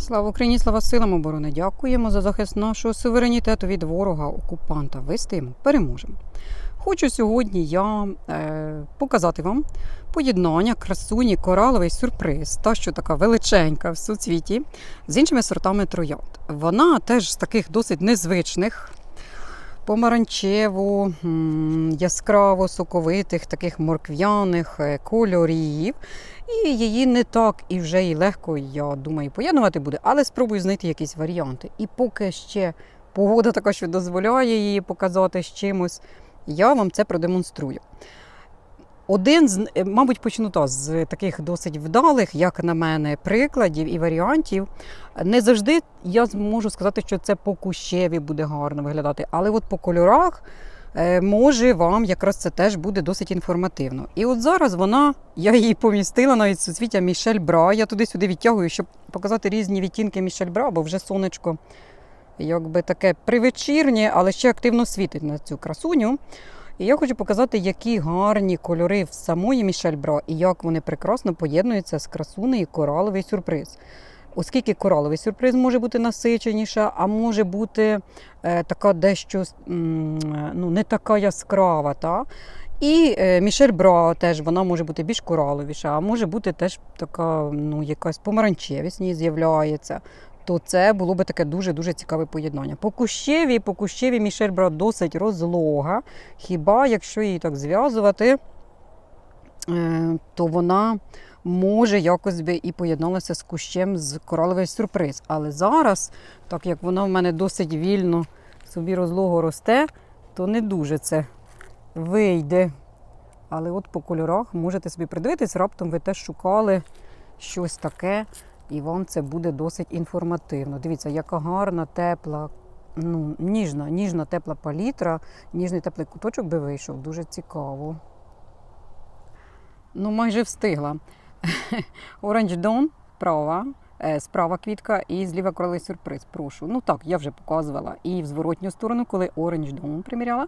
Слава Україні, слава силам оборони! Дякуємо за захист нашого суверенітету від ворога, окупанта. Вистоїмо, переможемо. Хочу сьогодні я е, показати вам поєднання красуні кораловий сюрприз, та що така величенька в суцвіті з іншими сортами троянд. Вона теж з таких досить незвичних, помаранчево, м, яскраво соковитих, таких моркв'яних е, кольорів. І її не так і вже і легко, я думаю, поєднувати буде, але спробую знайти якісь варіанти. І поки ще погода така, що дозволяє її показати з чимось, я вам це продемонструю. Один з, е, мабуть, почну та, з таких досить вдалих, як на мене, прикладів і варіантів. Не завжди я можу сказати, що це по кущеві буде гарно виглядати, але от по кольорах е, може вам якраз це теж буде досить інформативно. І от зараз вона, я її помістила навіть суцвіття Мішель Бра. Я туди-сюди відтягую, щоб показати різні відтінки Мішель Бра, бо вже сонечко якби таке привечірнє, але ще активно світить на цю красуню. І я хочу показати, які гарні кольори в самої Мішель Бра і як вони прекрасно поєднуються з красунею кораловий сюрприз. Оскільки кораловий сюрприз може бути насиченіша, а може бути е, така дещо ну, не така яскрава. Та? І е, Мішель Бра теж вона може бути більш кораловіша, а може бути теж така ну, якась помаранчевість з'являється. То це було би таке дуже-дуже цікаве поєднання. По кущеві, по кущеві Мішель Бра досить розлога. Хіба якщо її так зв'язувати, е, то вона може якось би і поєдналася з кущем з кораловий сюрприз. Але зараз, так як вона в мене досить вільно собі розлого росте, то не дуже це вийде. Але от по кольорах можете собі придивитись, раптом ви теж шукали щось таке, і вам це буде досить інформативно. Дивіться, яка гарна, тепла, ну, ніжна, ніжна тепла палітра, ніжний теплий куточок би вийшов. Дуже цікаво. Ну, майже встигла. Orange Dawn права, справа квітка і зліва королевий сюрприз. Прошу. Ну так, я вже показувала і в зворотню сторону, коли Orange Dawn приміряла.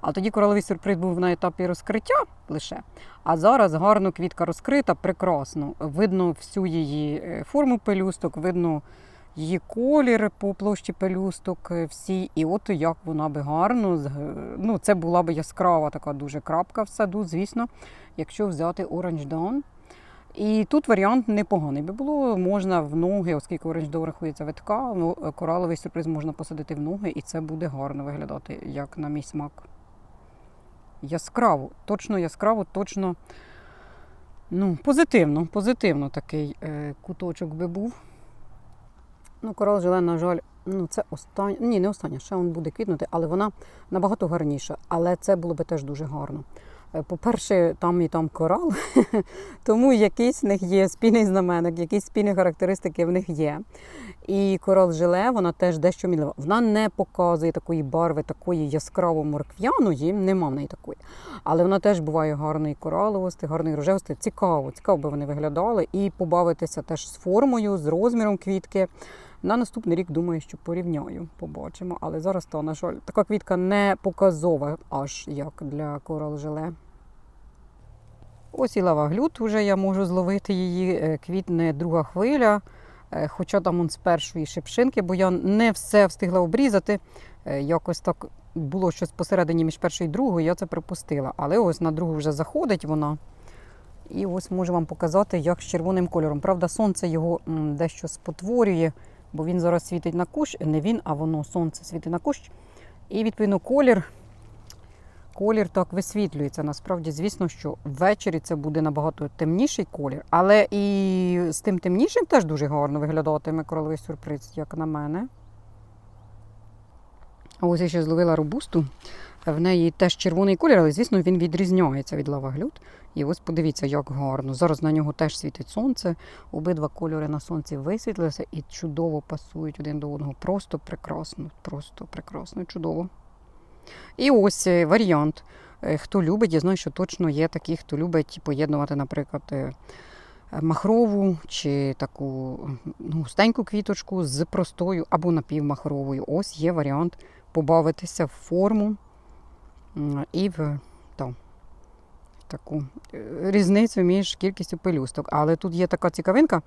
А тоді королевий сюрприз був на етапі розкриття лише. А зараз гарно квітка розкрита, прекрасно. Видно всю її е, форму пелюсток, видно її колір по площі пелюсток е, всі. І от як вона би гарно. Ну, це була би яскрава така дуже крапка в саду, звісно, якщо взяти Orange Dawn. І тут варіант непоганий би було. Можна в ноги, оскільки Orange Dawn рахується витка, ну, кораловий сюрприз можна посадити в ноги, і це буде гарно виглядати, як на мій смак. Яскраво, точно яскраво, точно ну, позитивно, позитивно такий е, куточок би був. Ну, корал желе, на жаль, ну це остання. Ні, не остання, ще він буде квітнути, але вона набагато гарніша. Але це було би теж дуже гарно. Е, По-перше, там і там корал, тому якийсь в них є спільний знаменник, якісь спільні характеристики в них є. І корал жиле, вона теж дещо мілива. Вона не показує такої барви, такої яскраво морквяної, нема в неї такої. Але вона теж буває гарної кораловості, гарної рожевості. Цікаво, цікаво би вони виглядали. І побавитися теж з формою, з розміром квітки. На наступний рік думаю, що порівняю, побачимо. Але зараз то, на жаль, така квітка не показова, аж як для корал жиле. Ось і лаваглют, вже я можу зловити її, е, квітне друга хвиля. Е, Хоча там он з першої шипшинки, бо я не все встигла обрізати. Е, Якось так було щось посередині між першою і другою, я це припустила. Але ось на другу вже заходить вона. І ось можу вам показати, як з червоним кольором. Правда, сонце його дещо спотворює, бо він зараз світить на кущ. Не він, а воно сонце світить на кущ. І відповідно колір. Колір так висвітлюється. Насправді, звісно, що ввечері це буде набагато темніший колір, але і з тим темнішим теж дуже гарно виглядатиме королевий сюрприз, як на мене. Ось я ще зловила робусту. В неї теж червоний колір, але, звісно, він відрізняється від лаваглют. І ось подивіться, як гарно. Зараз на нього теж світить сонце. Обидва кольори на сонці висвітлилися і чудово пасують один до одного. Просто прекрасно, просто прекрасно, чудово. І ось е, варіант. Е, Хто любить, я знаю, що точно є такі, хто любить поєднувати, наприклад, е, махрову чи таку ну, густеньку квіточку з простою або напівмахровою. Ось є варіант побавитися в форму і в та, таку е, різницю між кількістю пелюсток. Але тут є така цікавинка,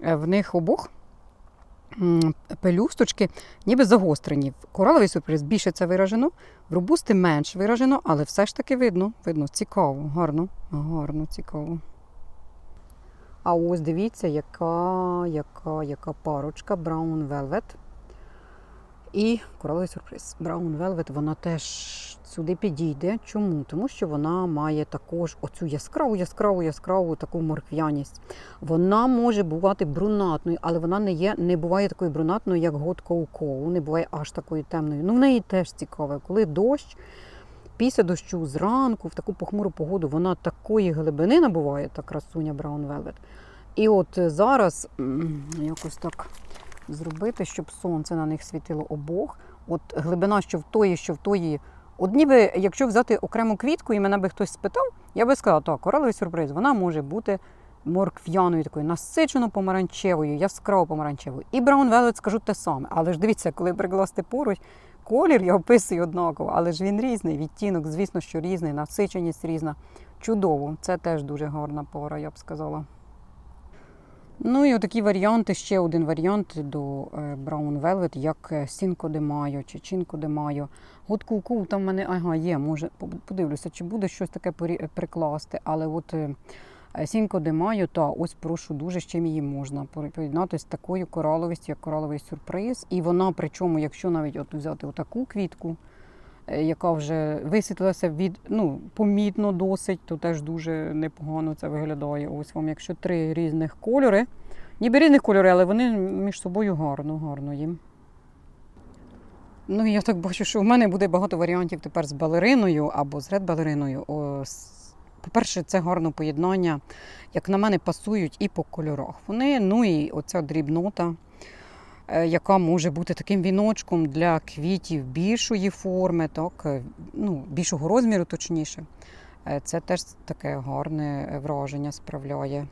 е, в них обох пелюсточки ніби загострені. В кораловий сюрприз більше це виражено, в робусти менш виражено, але все ж таки видно. Видно, цікаво, гарно, гарно, цікаво. А ось дивіться, яка, яка, яка парочка Brown Velvet. І кораловий сюрприз. Brown Velvet, вона теж сюди підійде. Чому? Тому що вона має також оцю яскраву, яскраву, яскраву таку морквяність. Вона може бувати брунатною, але вона не є, не буває такою брунатною, як год коу не буває аж такою темною. Ну, в неї теж цікаве, коли дощ. Після дощу зранку, в таку похмуру погоду, вона такої глибини набуває, та красуня Brown Velvet. І от зараз якось так зробити, щоб сонце на них світило обох. От глибина, що в тої, що в тої. От ніби, якщо взяти окрему квітку, і мене би хтось спитав, я би сказала, так, кораловий сюрприз, вона може бути моркв'яною, такою насичено помаранчевою, яскраво помаранчевою. І Brown Velvet скажу те саме. Але ж дивіться, коли прикласти поруч, колір я описую однаково, але ж він різний, відтінок, звісно, що різний, насиченість різна. Чудово, це теж дуже гарна пора, я б сказала. Ну і отакі варіанти, ще один варіант до е, Brown Velvet, як е, Cinco de Mayo чи Cinco de Mayo. От кулку там в мене ага, є, може, подивлюся, чи буде щось таке прикласти. Але от е, Cinco de Mayo, та ось прошу дуже з чим її можна поєднати з такою кораловістю, як кораловий сюрприз. І вона, причому, якщо навіть от взяти отаку квітку, яка вже висвітлилася від ну, помітно досить, то теж дуже непогано це виглядає. Ось вам, якщо три різних кольори, ніби різних кольори, але вони між собою гарно, гарно їм. Ну, я так бачу, що в мене буде багато варіантів тепер з балериною або з ред-балериною. По-перше, це гарне поєднання, як на мене, пасують і по кольорах. Вони, ну і оця дрібнота, е, яка може бути таким віночком для квітів більшої форми, так, е, ну, більшого розміру, точніше. Е, Це теж таке гарне враження справляє.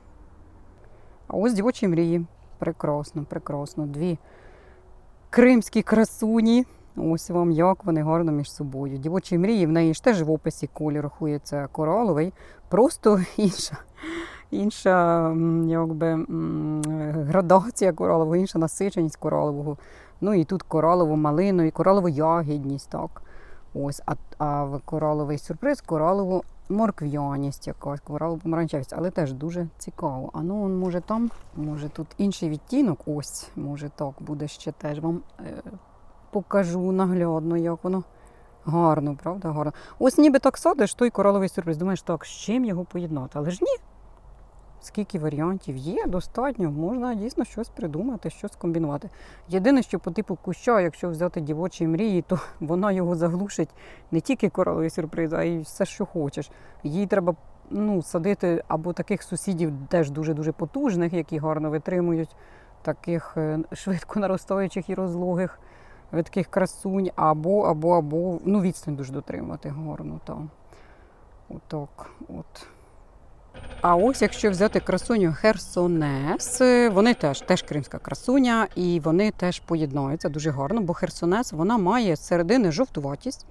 А ось дівочі мрії. Прекрасно, прекрасно. Дві кримські красуні. Ось вам як вони гарно між собою. Дівочі мрії, в неї ж теж в описі колір рахується кораловий, просто інша, інша якби, градація коралового, інша насиченість коралового. Ну і тут коралово-малинові, коралово-ягідність, так. Ось, а, а кораловий сюрприз коралово морквяність якась, коралово помаранчевість, але теж дуже цікаво. А ну, може там, може тут інший відтінок, ось, може так буде ще теж вам е, покажу наглядно, як воно. Гарно, правда? Гарно. Ось ніби так садиш, той кораловий сюрприз. Думаєш, так, з чим його поєднати? Але ж ні. Скільки варіантів є, достатньо, можна дійсно щось придумати, щось комбінувати. Єдине, що по типу куща, якщо взяти дівочі мрії, то вона його заглушить не тільки кораловий сюрприз, а й все, що хочеш. Їй треба ну, садити або таких сусідів теж дуже-дуже потужних, які гарно витримують, таких е, швидко наростаючих і розлогих таких красунь, або, або, або ну, відстань дуже дотримати гарно. Там. Отак. От. А ось якщо взяти красуню Херсонес, е, вони теж, теж кримська красуня, і вони теж поєднаються дуже гарно, бо Херсонес вона має середини жовтуватість.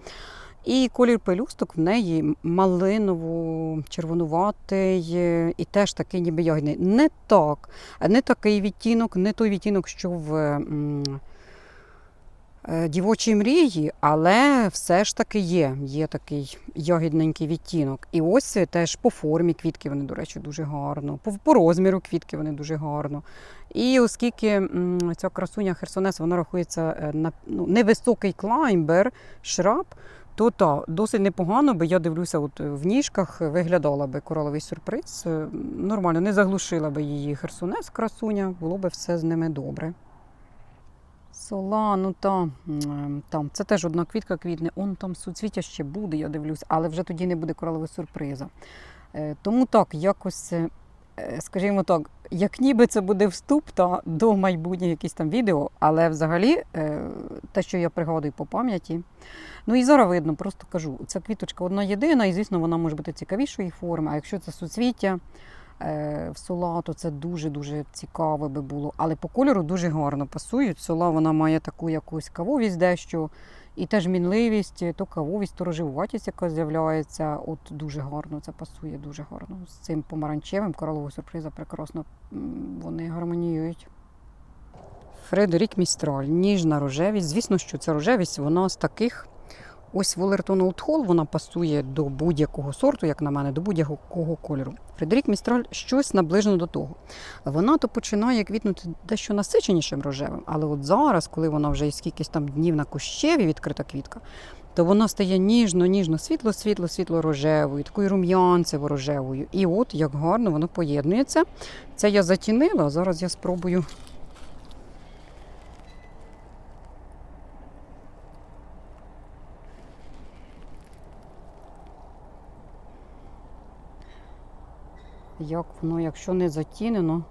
І колір пелюсток в неї малиново-червонуватий е, і теж такий ніби ягідний. Не так, не такий відтінок, не той відтінок, що в е, мрії, але все ж таки є. Є такий ягідненький відтінок. І ось теж по формі квітки вони, до речі, дуже гарно. По, по розміру квітки вони дуже гарно. І оскільки ця красуня Херсонес вона рахується е, на ну, невисокий клаймбер, шраб, то та, досить непогано, бо я дивлюся, от в ніжках виглядала би кораловий сюрприз. Е, Нормально, не заглушила би її Херсонес, красуня, було би все з ними добре. Сола, ну там, там. Це теж одна квітка квітне. Он там суцвіття ще буде, я дивлюсь, але вже тоді не буде коралового сюрприза. Е, Тому так, якось, е, скажімо так, як ніби це буде вступ та до майбутніх якісь там відео, але взагалі е, те, що я пригадую по пам'яті. Ну і зараз видно, просто кажу, ця квіточка одна єдина, і звісно, вона може бути цікавішої форми. А якщо це суцвіття в сола, то це дуже-дуже цікаво би було. Але по кольору дуже гарно пасують. Сола вона має таку якусь кавовість дещо. І теж мінливість, то кавовість, то рожевуватість, яка з'являється. От дуже гарно це пасує, дуже гарно. З цим помаранчевим коралового сюрприза прекрасно вони гармоніюють. Фредерік Містраль, ніжна рожевість. Звісно, що ця рожевість, вона з таких. Ось Волертон Old Hall, вона пасує до будь-якого сорту, як на мене, до будь-якого кольору. Фредерік Містраль щось наближено до того. Вона то починає квітнути дещо насиченішим рожевим, але от зараз, коли вона вже є скількись там днів на кущеві відкрита квітка, то вона стає ніжно, ніжно, світло, рожевою, такою рум'янцево рожевою. І от як гарно воно поєднується. Це я затінила, а зараз я спробую. Як воно, якщо не затінено,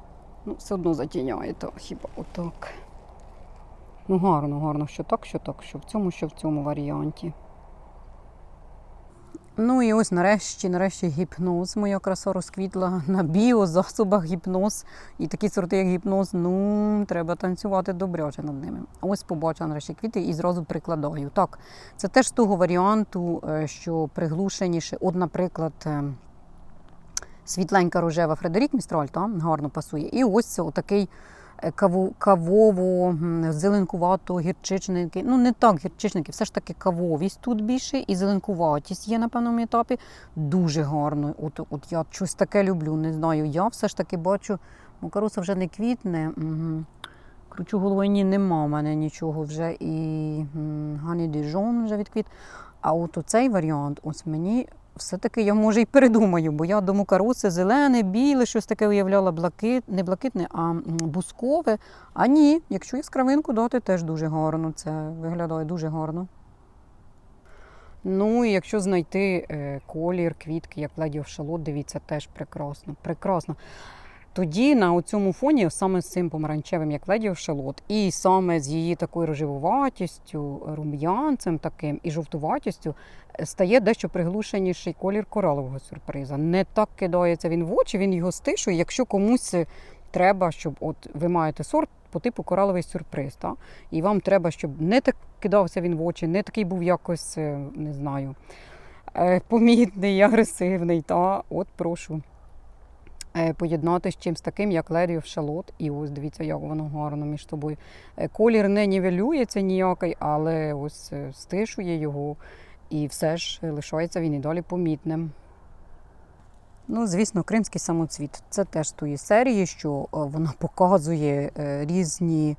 ну все одно затіняє, то хіба отак. Ну гарно, гарно, що так, що так, що в цьому, що в цьому варіанті. Ну і ось нарешті, нарешті гіпноз. Моя краса розквітла на біозасобах гіпноз. І такі сорти, як гіпноз, ну треба танцювати добряче над ними. Ось побачила нарешті квіти і зразу прикладаю. Так, це теж з того варіанту, е, що приглушеніше. От, наприклад, е, світленька рожева Фредерік Містральта, гарно пасує. І ось це отакий е, кавово, зеленкувато, гірчичненький. Ну, не так гірчичненький, все ж таки кавовість тут більше, і зеленкуватість є на певному етапі. Дуже гарно. От, от я щось таке люблю, не знаю. Я все ж таки бачу, макароса вже не квітне. Угу. Кручу головою, ні, нема в мене нічого вже. І Гані Діжон вже відквіт. А от оцей варіант, ось мені все-таки я може і передумаю, бо я до мукароси зелене, біле, щось таке уявляла, блакит, не блакитне, а бускове. А ні, якщо яскравинку дати, теж дуже гарно. Це виглядає дуже гарно. Ну і якщо знайти е, колір, квітки, як леді Шалот, дивіться, теж прекрасно. Прекрасно. Тоді на цьому фоні, саме з цим помаранчевим, як леді Шалот, і саме з її такою рожевуватістю, рум'янцем таким і жовтуватістю, е, стає дещо приглушеніший колір коралового сюрприза. Не так кидається він в очі, він його стишує. Якщо комусь треба, щоб от ви маєте сорт по типу кораловий сюрприз, та? і вам треба, щоб не так кидався він в очі, не такий був якось, е, не знаю, е, помітний, агресивний. Та? От прошу поєднати з чимось таким, як of Шалот. І ось дивіться, як воно гарно між собою. Е, Колір не нівелюється ніякий, але ось е, стишує його. І все ж е, лишається він і далі помітним. Ну, звісно, кримський самоцвіт. Це теж тої серії, що е, вона показує е, різні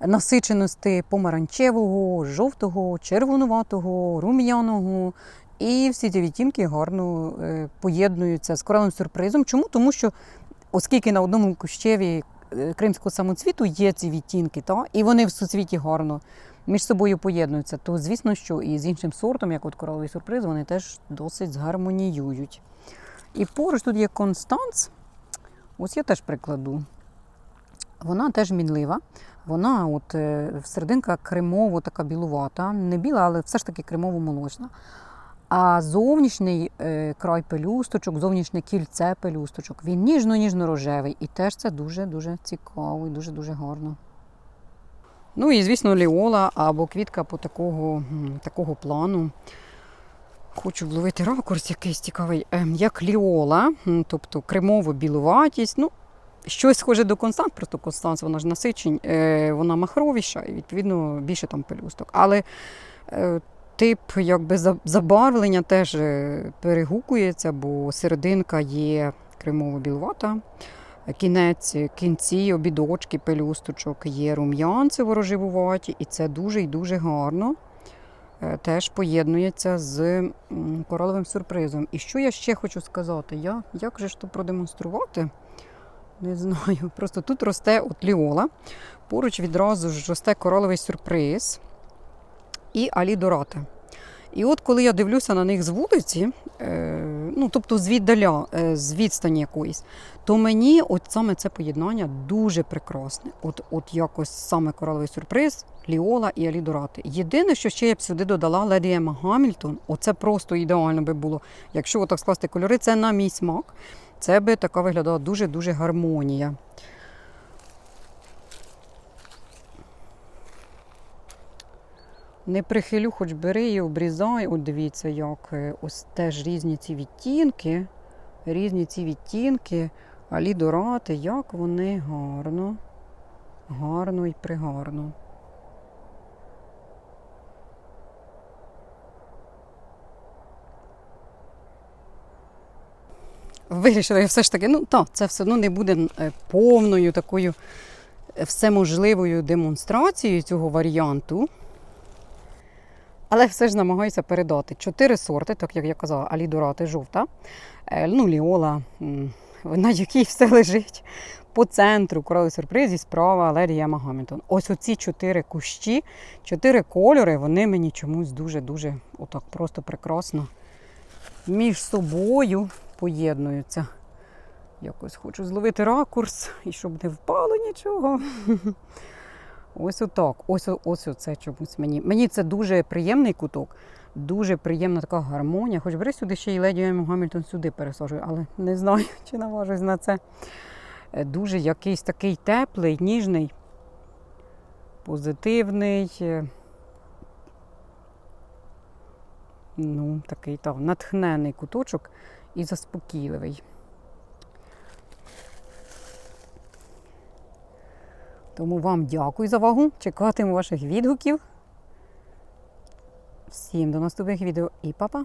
насиченості помаранчевого, жовтого, червонуватого, рум'яного. І всі ці відтінки гарно е, поєднуються з кораловим сюрпризом. Чому? Тому що, оскільки на одному кущеві е, кримського самоцвіту є ці відтінки, та, і вони в суцвіті гарно між собою поєднуються, то звісно, що і з іншим сортом, як от кораловий сюрприз, вони теж досить згармоніюють. І поруч тут є Констанц. Ось я теж прикладу. Вона теж мінлива. Вона от е, серединка кремово така білувата, не біла, але все ж таки кремово-молочна. А зовнішній е, край пелюсточок, зовнішнє кільце пелюсточок, він ніжно-ніжно-рожевий. І теж це дуже-дуже цікаво і дуже-дуже гарно. Ну і, звісно, ліола або квітка по такого, такого плану. Хочу вловити ракурс якийсь цікавий, ем, як ліола, тобто кремово-білуватість. Ну, щось схоже до Констант, просто Констанс, вона ж насичень, е, вона махровіша і відповідно більше там пелюсток. Але е, тип якби, за- забарвлення теж е, перегукується, бо серединка є кремово-білувата. Кінець, кінці, обідочки, пелюсточок є рум'янцево рожевуваті, і це дуже і дуже гарно е, теж поєднується з кораловим сюрпризом. І що я ще хочу сказати? Я, як же ж то продемонструвати? Не знаю. Просто тут росте от ліола, поруч відразу ж росте кораловий сюрприз і алідората. І от коли я дивлюся на них з вулиці, е, ну тобто звіддаля, е, з відстані якоїсь, то мені от саме це поєднання дуже прекрасне. От, от якось саме кораловий сюрприз, Ліола і Алідорати. Єдине, що ще я б сюди додала Леді Ема Гамільтон, оце просто ідеально би було. Якщо отак скласти кольори, це на мій смак. Це би така виглядала дуже-дуже гармонія. Не прихилю, хоч бери і обрізай. От дивіться, як е, ось теж різні ці відтінки. Різні ці відтінки, алідорати, як вони гарно гарно і пригарно. Вирішила я все ж таки, ну так, це все одно не буде е, повною такою е, всеможливою демонстрацією цього варіанту. Але все ж намагаюся передати чотири сорти, так як я казала, алідорати жовта, е, ну, ліола, на якій все лежить. По центру корали сюрприз і справа алергія Магамінтон. Ось оці чотири кущі, чотири кольори, вони мені чомусь дуже-дуже отак просто прекрасно між собою поєднуються. Якось хочу зловити ракурс і щоб не впало нічого. Ось отак. Ось, ось оце чомусь мені. Мені це дуже приємний куток, дуже приємна така гармонія. Хоч бери сюди ще й леді Гамільтон сюди пересаджую, але не знаю, чи наважусь на це. Е, Дуже якийсь такий теплий, ніжний, позитивний. е, Ну, такий так, натхнений куточок і заспокійливий. Тому вам дякую за увагу. Чекатиму ваших відгуків. Всім до наступних відео і па-па!